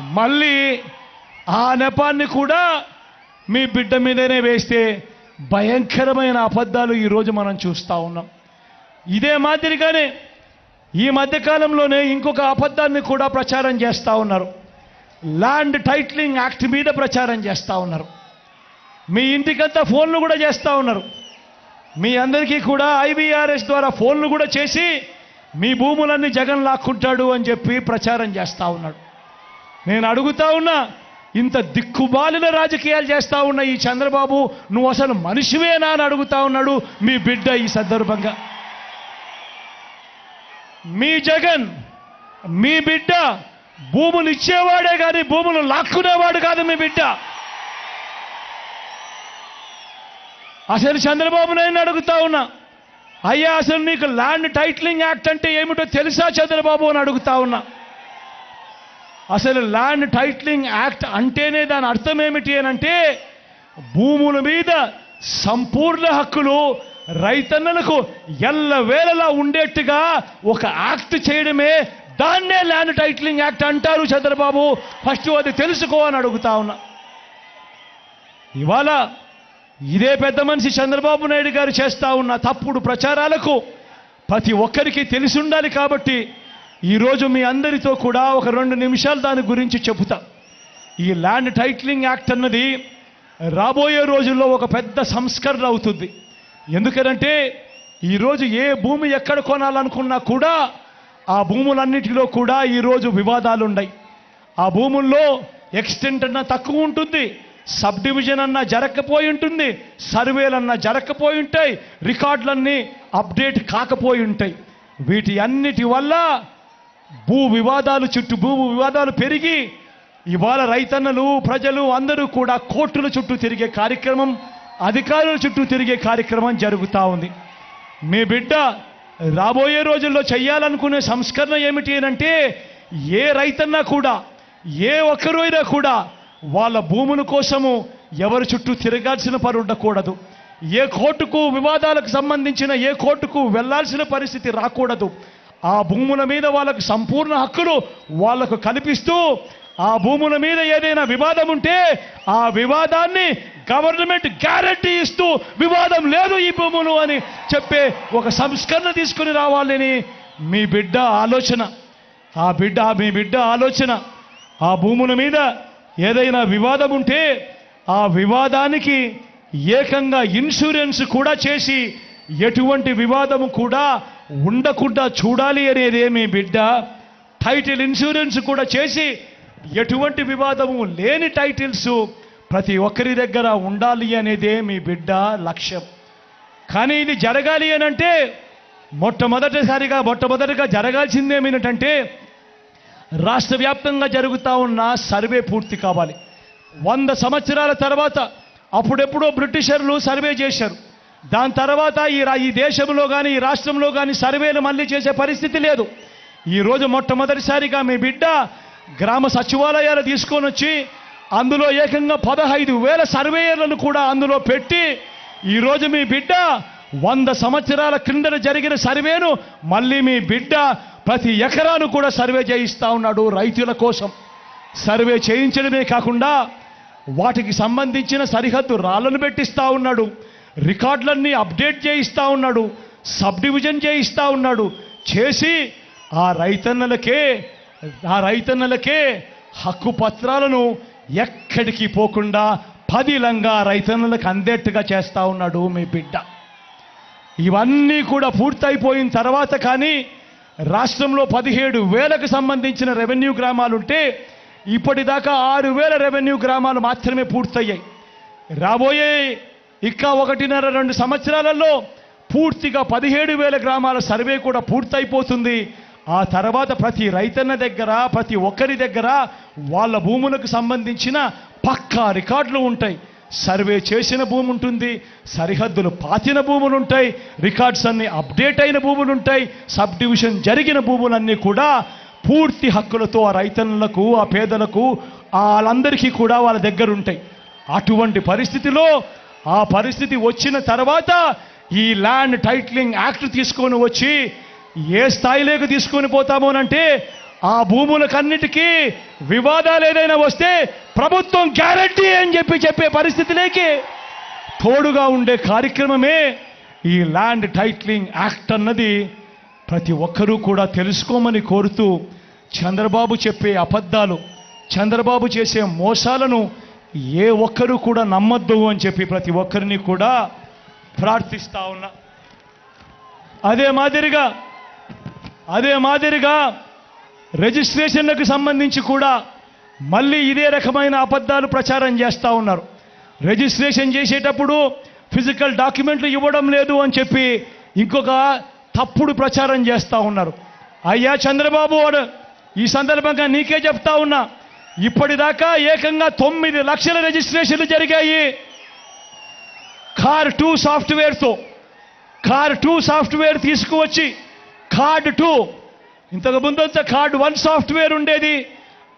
మళ్ళీ ఆ నెపాన్ని కూడా మీ బిడ్డ మీదనే వేస్తే భయంకరమైన అబద్ధాలు ఈరోజు మనం చూస్తూ ఉన్నాం. ఇదే మాదిరిగానే ఈ మధ్యకాలంలోనే ఇంకొక అబద్ధాన్ని కూడా ప్రచారం చేస్తూ ఉన్నారు. ల్యాండ్ టైట్లింగ్ యాక్ట్ మీద ప్రచారం చేస్తూ ఉన్నారు. మీ ఇంటికంతా ఫోన్లు కూడా చేస్తూ ఉన్నారు. మీ అందరికీ కూడా ఐబీఆర్ఎస్ ద్వారా ఫోన్లు కూడా చేసి మీ భూములన్నీ జగన్ లాక్కుంటాడు అని చెప్పి ప్రచారం చేస్తూ ఉన్నాడు. నేను అడుగుతా ఉన్నా ఇంత దిక్కుబాలిన రాజకీయాలు చేస్తా ఉన్న ఈ చంద్రబాబు నువ్వు అసలు మనిషివేనా అని అడుగుతా ఉన్నాడు మీ బిడ్డ ఈ సందర్భంగా. మీ జగన్ మీ బిడ్డ భూములు ఇచ్చేవాడే కానీ భూములు లాక్కునేవాడు కాదు మీ బిడ్డ. అసలు చంద్రబాబు నేను అడుగుతా ఉన్నా అయ్యా అసలు నీకు ల్యాండ్ టైట్లింగ్ యాక్ట్ అంటే ఏమిటో తెలుసా చంద్రబాబు అని అడుగుతా ఉన్నా. అసలు ల్యాండ్ టైట్లింగ్ యాక్ట్ అంటేనే దాని అర్థం ఏమిటి అని అంటే భూముల మీద సంపూర్ణ హక్కులు రైతన్నలకు ఎల్లవేళలా ఉండేట్టుగా ఒక యాక్ట్ చేయడమే దాన్నే ల్యాండ్ టైట్లింగ్ యాక్ట్ అంటారు చంద్రబాబు. ఫస్ట్ అది తెలుసుకో అని అడుగుతా ఉన్నా. ఇవాళ ఇదే పెద్ద మనిషి చంద్రబాబు నాయుడు గారు చేస్తా ఉన్న తప్పుడు ప్రచారాలకు ప్రతి ఒక్కరికి తెలిసి ఉండాలి కాబట్టి ఈరోజు మీ అందరితో కూడా ఒక రెండు నిమిషాలు దాని గురించి చెబుతా. ఈ ల్యాండ్ టైట్లింగ్ యాక్ట్ అన్నది రాబోయే రోజుల్లో ఒక పెద్ద సంస్కరణ అవుతుంది. ఎందుకనంటే ఈరోజు ఏ భూమి ఎక్కడ కొనాలనుకున్నా కూడా ఆ భూములన్నిటిలో కూడా ఈరోజు వివాదాలు ఉన్నాయి ఆ భూముల్లో ఎక్స్టెంట్ అన్న తక్కువ ఉంటుంది సబ్ డివిజన్ అన్న జరగకపోయి ఉంటుంది సర్వేలన్నా జరగకపోయి ఉంటాయి రికార్డులన్నీ అప్డేట్ కాకపోయి ఉంటాయి. వీటి అన్నిటి వల్ల భూ వివాదాలు చుట్టూ భూ వివాదాలు పెరిగి ఇవాళ రైతన్నలు ప్రజలు అందరూ కూడా కోర్టుల చుట్టూ తిరిగే కార్యక్రమం అధికారుల చుట్టూ తిరిగే కార్యక్రమం జరుగుతూ ఉంది. మీ బిడ్డ రాబోయే రోజుల్లో చేయాలనుకునే సంస్కరణ ఏమిటి అంటే ఏ రైతన్నా కూడా ఏ ఒక్కరు అయినా కూడా వాళ్ళ భూముల కోసము ఎవరి చుట్టూ తిరగాల్సిన పని ఉండకూడదు. ఏ కోర్టుకు వివాదాలకు సంబంధించిన ఏ కోర్టుకు వెళ్ళాల్సిన పరిస్థితి రాకూడదు. ఆ భూముల మీద వాళ్ళకు సంపూర్ణ హక్కులు వాళ్ళకు కల్పిస్తూ ఆ భూముల మీద ఏదైనా వివాదం ఉంటే ఆ వివాదాన్ని గవర్నమెంట్ గ్యారంటీ ఇస్తూ వివాదం లేదు ఈ భూములు అని చెప్పే ఒక సంస్కరణ తీసుకుని రావాలని మీ బిడ్డ ఆలోచన. ఆ బిడ్డ మీ బిడ్డ ఆలోచన. ఆ భూముల మీద ఏదైనా వివాదం ఉంటే ఆ వివాదానికి ఏకంగా ఇన్సూరెన్స్ కూడా చేసి ఎటువంటి వివాదము కూడా ఉండకుండా చూడాలి అనేదేమి బిడ్డ? టైటిల్ ఇన్సూరెన్స్ కూడా చేసి ఎటువంటి వివాదము లేని టైటిల్స్ ప్రతి ఒక్కరి దగ్గర ఉండాలి అనేదే మీ బిడ్డ లక్ష్యం. కానీ ఇది జరగాలి అని అంటే మొట్టమొదటిసారిగా మొట్టమొదటిగా జరగాల్సింది ఏమిటంటే రాష్ట్ర వ్యాప్తంగా జరుగుతూ ఉన్న సర్వే పూర్తి కావాలి. వంద సంవత్సరాల తర్వాత అప్పుడెప్పుడో బ్రిటిషర్లు సర్వే చేశారు. దాని తర్వాత ఈ రా ఈ దేశంలో కానీ ఈ రాష్ట్రంలో కానీ సర్వేలు మళ్ళీ చేసే పరిస్థితి లేదు. ఈరోజు మొట్టమొదటిసారిగా మీ బిడ్డ గ్రామ సచివాలయాలు తీసుకొని వచ్చి అందులో ఏకంగా పదహైదు వేల సర్వేయర్లను కూడా అందులో పెట్టి ఈరోజు మీ బిడ్డ వంద సంవత్సరాల క్రిందట జరిగిన సర్వేను మళ్ళీ మీ బిడ్డ ప్రతి ఎకరాను కూడా సర్వే చేయిస్తా ఉన్నాడు రైతుల కోసం. సర్వే చేయించడమే కాకుండా వాటికి సంబంధించిన సరిహద్దు రాళ్ళను పెట్టిస్తూ ఉన్నాడు. రికార్డులన్నీ అప్డేట్ చేయిస్తూ ఉన్నాడు సబ్ డివిజన్ చేయిస్తూ ఉన్నాడు. చేసి ఆ రైతన్నలకే ఆ రైతన్నలకే హక్కు పత్రాలను ఎక్కడికి పోకుండా పదిలంగా రైతన్నలకు అందేట్టుగా చేస్తూ ఉన్నాడు మీ బిడ్డ. ఇవన్నీ కూడా పూర్తయిపోయిన తర్వాత కానీ రాష్ట్రంలో పదిహేడు వేలకు సంబంధించిన రెవెన్యూ గ్రామాలు ఉంటే ఇప్పటిదాకా ఆరు వేల రెవెన్యూ గ్రామాలు మాత్రమే పూర్తయ్యాయి. రాబోయే ఇంకా ఒకటిన్నర రెండు సంవత్సరాలలో పూర్తిగా పదిహేడు వేల గ్రామాల సర్వే కూడా పూర్తయిపోతుంది. ఆ తర్వాత ప్రతి రైతన్న దగ్గర ప్రతి ఒక్కరి దగ్గర వాళ్ళ భూములకు సంబంధించిన పక్కా రికార్డులు ఉంటాయి. సర్వే చేసిన భూమి ఉంటుంది సరిహద్దులు పాతిన భూములు ఉంటాయి రికార్డ్స్ అన్ని అప్డేట్ అయిన భూములు ఉంటాయి సబ్ డివిజన్ జరిగిన భూములన్నీ కూడా పూర్తి హక్కులతో ఆ రైతన్నులకు ఆ పేదలకు వాళ్ళందరికీ కూడా వాళ్ళ దగ్గర ఉంటాయి. అటువంటి పరిస్థితిలో ఆ పరిస్థితి వచ్చిన తర్వాత ఈ ల్యాండ్ టైటిలింగ్ యాక్ట్ తీసుకొని వచ్చి ఏ స్థాయిలోకి తీసుకొని పోతామోనంటే ఆ భూములకన్నిటికీ వివాదాలు ఏదైనా వస్తే ప్రభుత్వం గ్యారంటీ అని చెప్పి చెప్పే పరిస్థితిలోకి తోడుగా ఉండే కార్యక్రమమే ఈ ల్యాండ్ టైటిలింగ్ యాక్ట్ అన్నది. ప్రతి ఒక్కరూ కూడా తెలుసుకోమని కోరుతూ చంద్రబాబు చెప్పే అబద్ధాలు చంద్రబాబు చేసే మోసాలను ఏ ఒక్కరు కూడా నమ్మొద్దు అని చెప్పి ప్రతి ఒక్కరిని కూడా ప్రార్థిస్తా ఉన్నా. అదే మాదిరిగా అదే మాదిరిగా రిజిస్ట్రేషన్లకు సంబంధించి కూడా మళ్ళీ ఇదే రకమైన అబద్ధాలు ప్రచారం చేస్తూ ఉన్నారు. రిజిస్ట్రేషన్ చేసేటప్పుడు ఫిజికల్ డాక్యుమెంట్లు ఇవ్వడం లేదు అని చెప్పి ఇంకొక తప్పుడు ప్రచారం చేస్తూ ఉన్నారు. అయ్యా చంద్రబాబు వాడు ఈ సందర్భంగా నీకే చెప్తా ఉన్నా ఇప్పటిదాకా ఏకంగా తొమ్మిది లక్షల రిజిస్ట్రేషన్లు జరిగాయి. కార్ టూ సాఫ్ట్వేర్తో కార్ టూ సాఫ్ట్వేర్ తీసుకువచ్చి కార్డ్ టూ ఇంతకు ముందంతా కార్డ్ వన్ సాఫ్ట్వేర్ ఉండేది.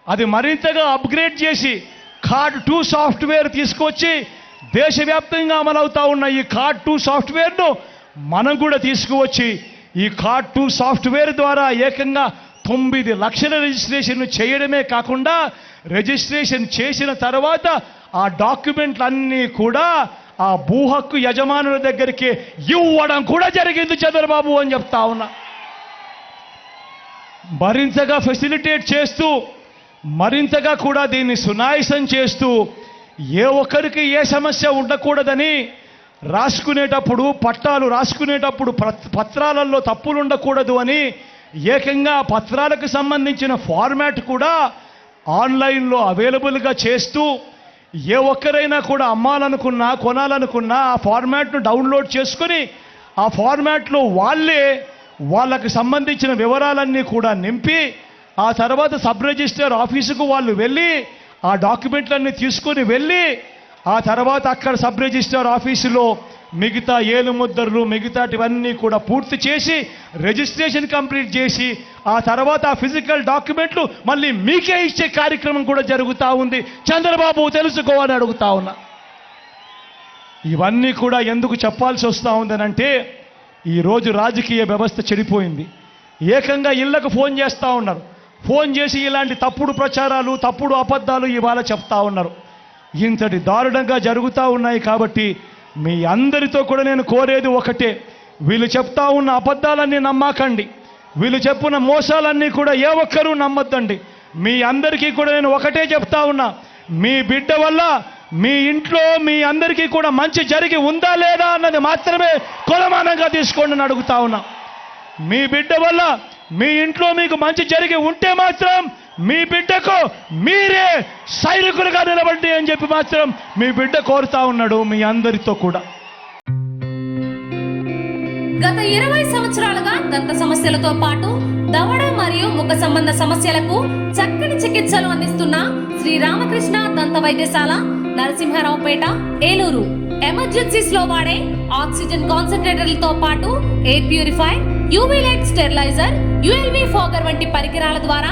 అది మరింతగా అప్గ్రేడ్ చేసి కార్డ్ టూ సాఫ్ట్వేర్ తీసుకువచ్చి దేశవ్యాప్తంగా అమలవుతా ఉన్న ఈ కార్డ్ టూ సాఫ్ట్వేర్ను మనం కూడా తీసుకువచ్చి ఈ కార్డ్ టూ సాఫ్ట్వేర్ ద్వారా ఏకంగా తొమ్మిది లక్షల రిజిస్ట్రేషన్ చేయడమే కాకుండా రిజిస్ట్రేషన్ చేసిన తర్వాత ఆ డాక్యుమెంట్లన్నీ కూడా ఆ భూ హక్కు యజమానుల దగ్గరికి ఇవ్వడం కూడా జరిగింది చంద్రబాబు అని చెప్తా ఉన్నా. మరింతగా ఫెసిలిటేట్ చేస్తూ మరింతగా కూడా దీన్ని సునాయసం చేస్తూ ఏ ఒక్కరికి ఏ సమస్య ఉండకూడదని రాసుకునేటప్పుడు పట్టాలు రాసుకునేటప్పుడు పత్రాలలో తప్పులు ఉండకూడదు అని ఏకంగా పత్రాలకు సంబంధించిన ఫార్మాట్ కూడా ఆన్లైన్లో అవైలబుల్గా చేస్తూ ఏ ఒక్కరైనా కూడా అమ్మాలనుకున్నా కొనాలనుకున్నా ఆ ఫార్మాట్ను డౌన్లోడ్ చేసుకొని ఆ ఫార్మాట్లో వాళ్ళే వాళ్ళకి సంబంధించిన వివరాలన్నీ కూడా నింపి ఆ తర్వాత సబ్ రిజిస్టర్ ఆఫీసుకు వాళ్ళు వెళ్ళి ఆ డాక్యుమెంట్లన్నీ తీసుకొని వెళ్ళి ఆ తర్వాత అక్కడ సబ్ రిజిస్టర్ ఆఫీసులో మిగతా ఏలు ముద్దర్లు మిగతాటివన్నీ కూడా పూర్తి చేసి రిజిస్ట్రేషన్ కంప్లీట్ చేసి ఆ తర్వాత ఆ ఫిజికల్ డాక్యుమెంట్లు మళ్ళీ మీకే ఇచ్చే కార్యక్రమం కూడా జరుగుతూ ఉంది. చంద్రబాబు తెలుసుకోవాలని అడుగుతా ఉన్నా. ఇవన్నీ కూడా ఎందుకు చెప్పాల్సి వస్తూ ఉందనంటే ఈరోజు రాజకీయ వ్యవస్థ చెడిపోయింది. ఏకంగా ఇళ్ళకు ఫోన్ చేస్తూ ఉన్నారు. ఫోన్ చేసి ఇలాంటి తప్పుడు ప్రచారాలు తప్పుడు అబద్ధాలు ఇవాళ చెప్తా ఉన్నారు. ఇంతటి దారుణంగా జరుగుతూ ఉన్నాయి కాబట్టి మీ అందరితో కూడా నేను కోరేది ఒకటే. వీళ్ళు చెప్తా ఉన్న అబద్ధాలన్నీ నమ్మకండి. వీళ్ళు చెప్పిన మోసాలన్నీ కూడా ఏ ఒక్కరూ నమ్మద్దండి. మీ అందరికీ కూడా నేను ఒకటే చెప్తా ఉన్నా. మీ బిడ్డ వల్ల మీ ఇంట్లో మీ అందరికీ కూడా మంచి జరిగి ఉందా లేదా అన్నది మాత్రమే కులమానంగా తీసుకోండి అని అడుగుతా ఉన్నా. మీ బిడ్డ వల్ల మీ ఇంట్లో మీకు మంచి జరిగి ఉంటే మాత్రం మీ బిడ్డకు మీరే సైనికులుగా నిలబడి అని చెప్పి మాత్రం మీ బిడ్డ కోరుతా ఉన్నాడు మీ అందరితో కూడా. గత ఇరవై సంవత్సరాలుగా దంత సమస్యలతో పాటు దవడ మరియు ముఖ సంబంధ సమస్యలకు చక్కని చికిత్సలు అందిస్తున్న శ్రీ రామకృష్ణ దంత వైద్యశాల నరసింహారావుపేట ఏలూరు. ఎమర్జెన్సీస్లో వాడే ఆక్సిజన్ కాన్సన్ట్రేటర్లతో పాటు air purify UV light steriliser ULV fogger వంటి పరికరాల ద్వారా